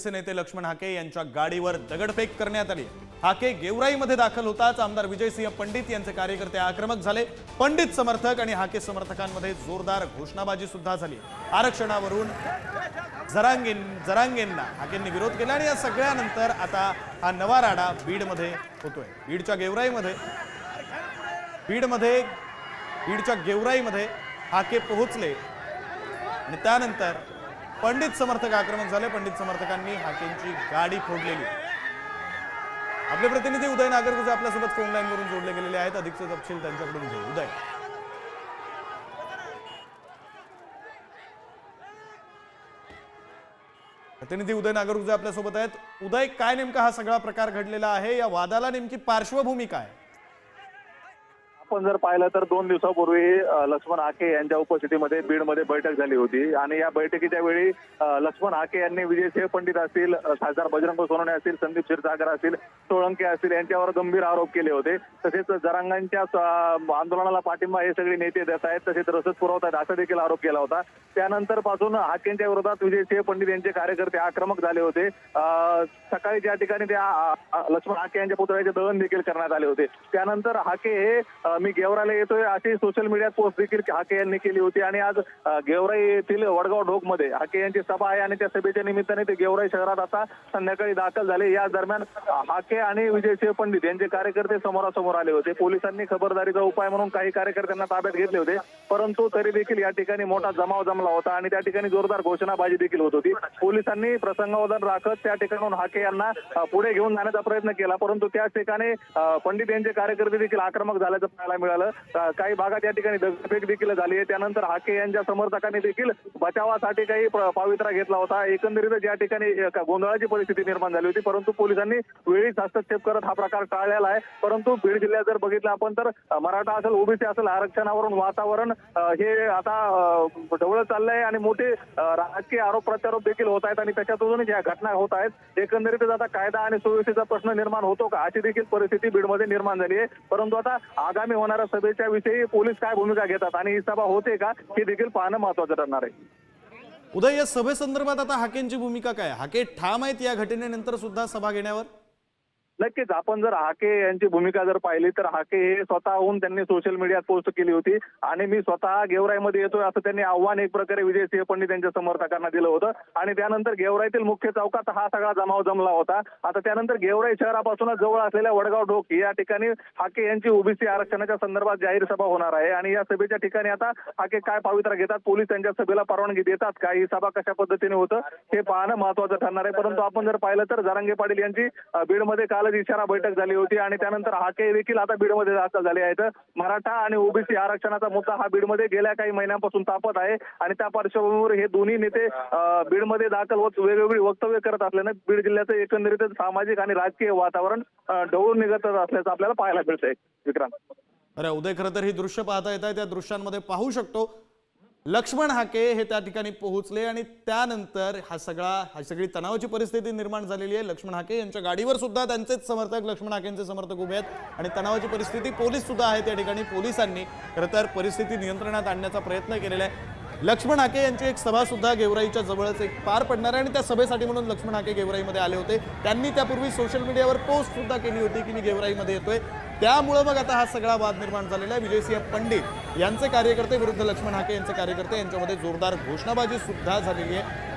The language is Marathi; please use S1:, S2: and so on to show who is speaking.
S1: ओबीसी नेते लक्ष्मण हाके यांच्या गाडीवर दगडफेक करण्यात आली. हाके गेवराईमध्ये दाखल होताच आमदार विजयसिंह पंडित यांचे कार्यकर्ते आक्रमक झाले. पंडित समर्थक आणि हाके समर्थकांमध्ये जोरदार घोषणाबाजी सुद्धा झाली. आरक्षणावरून जरांगे जरांगेंना हाकेंनी विरोध केला आणि या सगळ्यानंतर आता हा नवा राडा बीडमध्ये होतोय. बीडच्या गेवराईमध्ये बीडमध्ये बीडच्या गेवराईमध्ये हाके पोहोचले. आणि त्यानंतर पंडित समर्थक आक्रमक झाले. पंडित समर्थकांनी हाकेंची गाडी फोडलेली. आपले प्रतिनिधी उदय नागरगुजे आपल्यासोबत फोन लाईन वरून जोडले गेलेले आहेत. अधिकचे तपशील त्यांच्याकडून घेऊ. उदय. प्रतिनिधी उदय नागरकुजे आपल्यासोबत आहेत. उदय काय नेमका हा सगळा प्रकार घडलेला आहे? या वादाला नेमकी पार्श्वभूमी काय?
S2: आपण जर पाहिलं तर दोन दिवसापूर्वी लक्ष्मण हाके यांच्या उपस्थितीमध्ये बीडमध्ये बैठक झाली होती. आणि या बैठकीच्या वेळी लक्ष्मण हाके यांनी विजयसिंह पंडित असतील खासदार बजरंग सोनवणे असतील संदीप क्षीरसागर असतील सोळंके असतील यांच्यावर गंभीर आरोप केले होते. तसेच जरांगांच्या आंदोलनाला पाठिंबा हे सगळे नेते देत आहेत. तसेच रसद पुरवत आहेत असा देखील आरोप केला होता. त्यानंतरपासून हाकेंच्या विरोधात विजयसिंह पंडित यांचे कार्यकर्ते आक्रमक झाले होते. सकाळी ज्या ठिकाणी त्या लक्ष्मण हाके यांच्या पुतळ्याचे दहन देखील करण्यात आले होते. त्यानंतर हाके हे मी गेवराला येतोय अशी सोशल मीडियात पोस्ट देखील हाके यांनी केली होती. आणि आज गेवराई येथील वडगाव ढोकमध्ये हाके यांची सभा आहे आणि त्या सभेच्या निमित्ताने ते गेवराई शहरात आता संध्याकाळी दाखल झाले. या दरम्यान हाके आणि विजयसिंह पंडित यांचे कार्यकर्ते समोरासमोर आले होते. पोलिसांनी खबरदारीचा उपाय म्हणून काही कार्यकर्त्यांना ताब्यात घेतले होते. परंतु तरी देखील या ठिकाणी मोठा जमाव जमला होता आणि त्या ठिकाणी जोरदार घोषणाबाजी देखील होत होती. पोलिसांनी प्रसंगावधान राखत त्या ठिकाणून हाके यांना पुढे घेऊन जाण्याचा प्रयत्न केला. परंतु त्याच ठिकाणी पंडित यांचे कार्यकर्ते देखील आक्रमक झाल्याचं पाहायला मिळालं. काही भागात या ठिकाणी दगडफेक देखील झाली आहे. त्यानंतर हाके यांच्या समर्थकांनी देखील बचावासाठी काही पावित्रा घेतला होता. एकंदरीतच या ठिकाणी गोंधळाची परिस्थिती निर्माण झाली होती. परंतु पोलिसांनी वेळीच हस्तक्षेप करत हा प्रकार टाळलेला आहे. परंतु बीड जिल्ह्यात जर बघितलं आपण तर मराठा असेल ओबीसी असेल आरक्षणावरून वातावरण हे आता ढवळत ढवळत चाललंय आणि मोठे राजकीय आरोप प्रत्यारोप देखील होत आहेत आणि त्याच्यातूनच या घटना होत आहेत. एकंदरीतच आता कायदा आणि सुव्यवस्थेचा प्रश्न निर्माण होतो का? अशी देखील परिस्थिती बीडमध्ये निर्माण झाली आहे. परंतु आता आगामी होणाऱ्या सभेच्या विषयी पोलीस काय भूमिका घेतात आणि ही सभा होते का हे देखील पाहणं महत्वाचं ठरणार आहे.
S1: उदय या सभेसंदर्भात आता हाकेंची भूमिका काय? हाके ठाम आहेत या घटनेनंतर सुद्धा सभा घेण्यावर?
S2: नक्कीच. आपण जर हाके यांची भूमिका जर पाहिली तर हाके हे स्वतःहून त्यांनी सोशल मीडियात पोस्ट केली होती. आणि मी स्वतः गेवराईमध्ये येतोय असं त्यांनी आव्हान एक प्रकारे विजयसिंह पंडित त्यांच्या समर्थकांना दिलं होतं. आणि त्यानंतर गेवराईतील मुख्य चौकात हा सगळा जमाव जमला होता. आता त्यानंतर गेवराई शहरापासूनच जवळ असलेल्या वडगाव ढोक या ठिकाणी हाके यांची ओबीसी आरक्षणाच्या संदर्भात जाहीर सभा होणार आहे. आणि या सभेच्या ठिकाणी आता हाके काय पावित्रा घेतात पोलीस त्यांच्या सभेला परवानगी देतात का? ही सभा कशा पद्धतीने होतं हे पाहणं महत्वाचं ठरणार आहे. परंतु आपण जर पाहिलं तर जारंगे पाटील यांची बीडमध्ये काल कालच इशारा बैठक झाली होती आणि त्यानंतर हाके देखील आता बीडमध्ये दाखल झाले आहेत. मराठा आणि ओबीसी आरक्षणाचा मुद्दा हा बीडमध्ये गेल्या काही महिन्यांपासून तापत आहे आणि त्या पार्श्वभूमीवर हे दोन्ही नेते बीडमध्ये दाखल होत वेगवेगळी वक्तव्य करत असल्यानं बीड जिल्ह्याचं एकंदरीत सामाजिक आणि राजकीय वातावरण ढवळून निघत असल्याचं आपल्याला पाहायला मिळतंय. विक्रांत.
S1: अरे उदय खरं तर ही दृश्य पाहता येत आहे त्या दृश्यांमध्ये पाहू शकतो. लक्ष्मण हाके हे त्या ठिकाणी पोहोचले आणि त्यानंतर हा सगळा हा सगळी तणावाची परिस्थिती निर्माण झालेली आहे. लक्ष्मण हाके यांच्या गाडीवर सुद्धा त्यांचेच समर्थक लक्ष्मण हाकेंचे समर्थक उभे आहेत आणि तणावाची परिस्थिती पोलीस सुद्धा आहे त्या ठिकाणी. पोलिसांनी खरं तर परिस्थिती नियंत्रणात आणण्याचा प्रयत्न केलेला आहे. लक्ष्मण हाके यांची एक सभा सुद्धा गेवराईच्या जवळच एक पार पडणार आहे. आणि त्या सभेसाठी म्हणून लक्ष्मण हाके गेवराईमध्ये आले होते. त्यांनी त्यापूर्वी सोशल मीडियावर पोस्ट सुद्धा केली होती की मी गेवराईमध्ये येतोय. त्यामुळं मग आता हा सगळा वाद निर्माण झालेला आहे. विजयसिंह पंडित यांचे कार्यकर्ते विरुद्ध लक्ष्मण हाके यांचे कार्यकर्ते यांच्यामध्ये जोरदार घोषणाबाजी सुद्धा झालेली आहे.